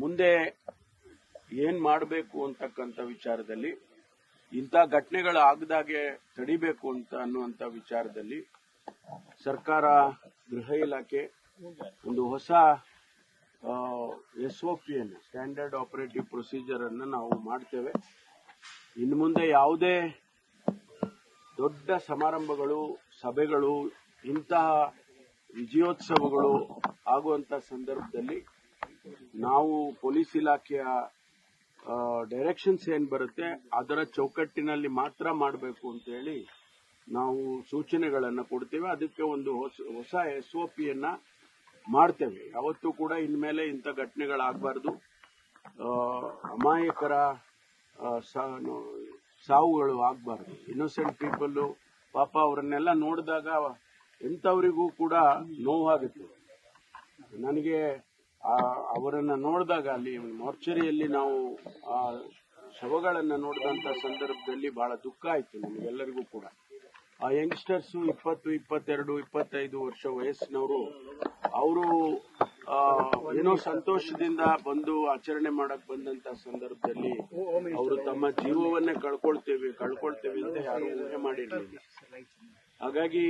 ಮುಂದೆ ಏನ್ ಮಾಡಬೇಕು ಅಂತಕ್ಕಂಥ ವಿಚಾರದಲ್ಲಿ, ಇಂಥ ಘಟನೆಗಳು ಆಗದಾಗೆ ತಡಿಬೇಕು ಅಂತ ಅನ್ನುವಂಥ ವಿಚಾರದಲ್ಲಿ ಸರ್ಕಾರ, ಗೃಹ ಇಲಾಖೆ ಒಂದು ಹೊಸ ಎಸ್ ಒ ಪಿಯನ್ನು ಸ್ಟ್ಯಾಂಡರ್ಡ್ ಆಪರೇಟಿವ್ ಪ್ರೊಸೀಜರ್ ಅನ್ನು ನಾವು ಮಾಡ್ತೇವೆ. ಇನ್ನು ಮುಂದೆ ಯಾವುದೇ ದೊಡ್ಡ ಸಮಾರಂಭಗಳು, ಸಭೆಗಳು, ಇಂತಹ ವಿಜಯೋತ್ಸವಗಳು ಆಗುವಂತ ಸಂದರ್ಭದಲ್ಲಿ ನಾವು ಪೊಲೀಸ್ ಇಲಾಖೆಯ ಡೈರೆಕ್ಷನ್ಸ್ ಏನ್ ಬರುತ್ತೆ, ಅದರ ಚೌಕಟ್ಟಿನಲ್ಲಿ ಮಾತ್ರ ಮಾಡಬೇಕು ಅಂತ ಹೇಳಿ ನಾವು ಸೂಚನೆಗಳನ್ನು ಕೊಡ್ತೇವೆ. ಅದಕ್ಕೆ ಒಂದು ಹೊಸ ಎಸ್ ಒ ಪಿಯನ್ನ ಮಾಡ್ತೇವೆ. ಯಾವತ್ತೂ ಕೂಡ ಇನ್ಮೇಲೆ ಇಂಥ ಘಟನೆಗಳಾಗಬಾರ್ದು. ಅಮಾಯಕರ ಸಾವುಗಳು ಆಗಬಾರ್ದು. ಇನ್ನೋಸೆಂಟ್ ಪೀಪಲ್ ಪಾಪ ಅವರನ್ನೆಲ್ಲ ನೋಡಿದಾಗ ಎಂಥವರಿಗೂ ಕೂಡ ನೋವಾಗುತ್ತೆ. ನನಗೆ ಅವರನ್ನ ನೋಡಿದಾಗ ಅಲ್ಲಿ ಮಾರ್ಚರಿಯಲ್ಲಿ ನಾವು ಆ ಶವಗಳನ್ನ ನೋಡಿದಂತ ಸಂದರ್ಭದಲ್ಲಿ ಬಹಳ ದುಃಖ ಆಯ್ತು ನಮಗೆಲ್ಲರಿಗೂ ಕೂಡ. ಆ ಯಂಗ್ಸ್ಟರ್ಸ್ ಇಪ್ಪತ್ತು, ಇಪ್ಪತ್ತೆರಡು, ಇಪ್ಪತ್ತೈದು ವರ್ಷ ವಯಸ್ಸಿನವರು ಅವರು ಏನೋ ಸಂತೋಷದಿಂದ ಬಂದು ಆಚರಣೆ ಮಾಡಕ್ ಬಂದಂತ ಸಂದರ್ಭದಲ್ಲಿ ಅವರು ತಮ್ಮ ಜೀವವನ್ನೇ ಕಳ್ಕೊಳ್ತೇವೆ ಕಳ್ಕೊಳ್ತೇವೆ ಅಂತ ಯಾರು ಊಹೆ ಮಾಡಿರ್ಲಿಲ್ಲ. ಹಾಗಾಗಿ